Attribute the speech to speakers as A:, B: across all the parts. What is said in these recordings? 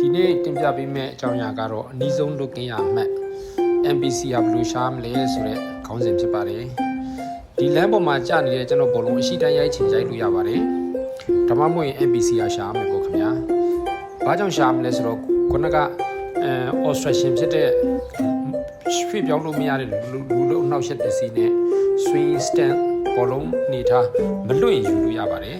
A: ဒီနေ့တင်ပြပေးမယ့်အကြောင်းအရာကတော့အနည်းဆုံးလွတ်ကင်းရမှတ် MPC ကဘယ်လိုရှာမလဲဆိုတဲ့ခေါင်းစဉ်ဖြစ်ပါတယ်ဒီလမ်းပေါ်မှာကြာနေတဲ့ကျွန်တော်ဘောလုံးအရှိတန်းရိုက်ချင်ရိုက်လို့ရပါတယ်ဒါမှမဟုတ်ရင် MPC ကရှာမယ်ပေါ့ခင်ဗျာဘာကြောင့်ရှာမလဲဆိုတော့ခုနကအဲ obstruction ဖြစ်တဲ့ရွှေ့ပြောင်းလို့မရတဲ့လူလူလုံးအနှောက်အယှက်ပစ္စည်းနဲ့ swing stand ဘောလုံးနေထားမလွတ်ရင်ယူလို့ရပါတယ်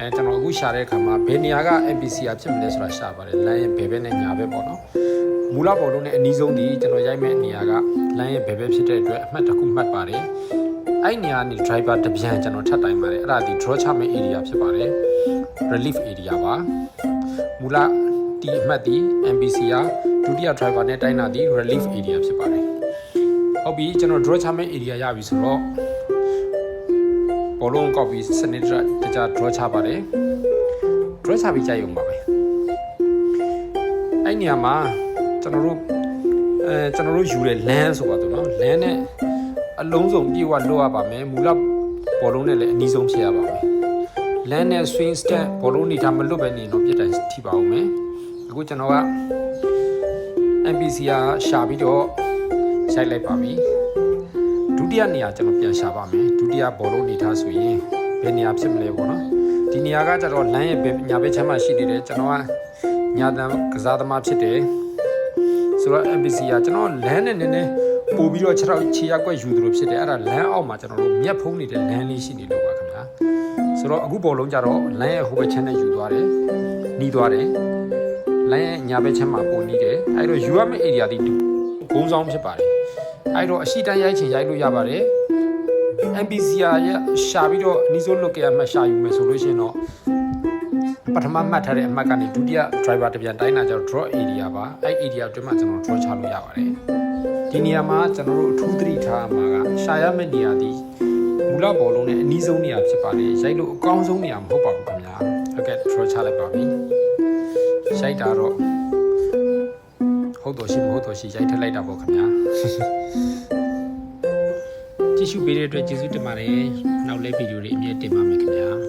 A: အဲကျွန်တော်အခုရှာတဲ့အခါမှာဘယ်နေရာက MPC ကဖြစ်မလဲဆိုတာရှာပါတယ်လမ်းရဲ့ဘယ်ဘက်နဲ့ညာဘက်ပေါ့နော်မူလဘောလုံးနဲ့အနီးဆုံးဒီကျွန်တော်ရိုက်မဲ့နေရာကလမ်းရဲ့ဘယ်ဘက်ဖြစ်တဲ့အတွက်အမှတ်တစ်ခုမှတ်ပါတယ်အဲ့နေရာကနေ driver တပြန်ကျွန်တော်ထပ်တိုင်းပါတယ်အဲ့ဒါဒီ draw ချမဲ့ area ဖြစ်ပါတယ် relief area ပါမူလဒီအမှတ်ဒီ MPC ကဒုတိယ driver နဲ့တိုင်းတာဒီ relief area ဖြစ်ပါတယ်ဟုတ်ပြီကျွန်တော် draw ချမဲ့ area ရပြီဆိုတော့ ဘောလုံးကောက်ပြီးစနစ်တကျ draw ချပါတယ် draw ချပြီးကြိုက်ရုံပါပဲအဲ့နေရာမှာကျွန်တော်တို့အဲကျွန်တော်တို့ယူတဲ့ land ဆိုပါတော့နော် land နဲ့အလုံးစုံပြေဝလွတ်ရပါမယ်မူလဘောလုံးနဲ့လည်းအနည်းဆုံးဖြစ်ရပါမယ် land နဲ့ swing step ဘောလုံးနေထားမလွတ်ပဲနေတော့ပြစ်တိုင်ထိပါအောင်မယ်အခုကျွန်တော်က MPC ကရှာပြီးတော့ရိုက်လိုက်ပါပြီ ဒုတိယနေရာကျွန်တော်ပြန်ရှာပါမယ်ဒုတိယဘောလုံးနေထားဆိုရင်ဘယ်နေရာဖြစ်မလဲပေါ့နော်ဒီနေရာကကျတော့ land ရဲ့ဘယ်ညာဘက်ချမ်းမှာရှိနေတယ်ကျွန်တော်ကညာတန်ကစားသမားဖြစ်တယ်ဆိုတော့ MPC ကကျွန်တော် land နဲ့နည်းနည်းပို့ပြီးတော့ခြေထောက်ခြေရက်ကွက်ယူသလိုဖြစ်တယ်အဲ့ဒါ land အောက်မှာကျွန်တော်တို့မြက်ဖုံးနေတဲ့ land လေးရှိနေလို့ပါခင်ဗျာဆိုတော့အခုဘောလုံးကြတော့ land ရဲ့ဟိုဘက်ချမ်းနဲ့ယူသွားတယ်နီးသွားတယ်လိုင်းရဲ့ညာဘက်ချမ်းမှာပုံနေတယ်အဲ့တော့ယူရမယ့် area ဒီဂုံးဆောင်ဖြစ်ပါတယ် အဲ့တော့အရှိတန်းရိုက်ချင်ရိုက်လို့ရပါတယ် MPC ရရှာပြီးတော့နီးစိုးလွတ်ကြရမှတ်ရှာယူမယ်ဆိုလို့ရှိရင်တော့ပထမမှတ်ထားတဲ့အမှတ်ကနေဒုတိယ driver တစ်ပြန်တိုင်းတာကျတော့ draw area ပါအဲ့ area အတွင်းမှာကျွန်တော် draw ချလို့ရပါတယ်ဒီနေရာမှာကျွန်တော်တို့အထူးသတိထားမှာကရှာရမယ့်နေရာဒီမူလဘောလုံးနဲ့အနီးဆုံးနေရာဖြစ်ပါတယ်ရိုက်လို့အကောင်းဆုံးနေရာမဟုတ်ပါဘူးခင်ဗျာဟုတ်ကဲ့ draw ချလိုက်ပါပြီရိုက်တာတော့ ဟုတ်တော်ရှိမဟုတ်တော်ရှိရိုက်ထက်လိုက်တာပေါ့ခင်ဗျာကြည့်ရှုပေးတဲ့အတွက်ကျေးဇူးတင်ပါတယ်နောက်လေးဗီဒီယိုတွေအမြဲတင်ပါမယ်ခင်ဗျာ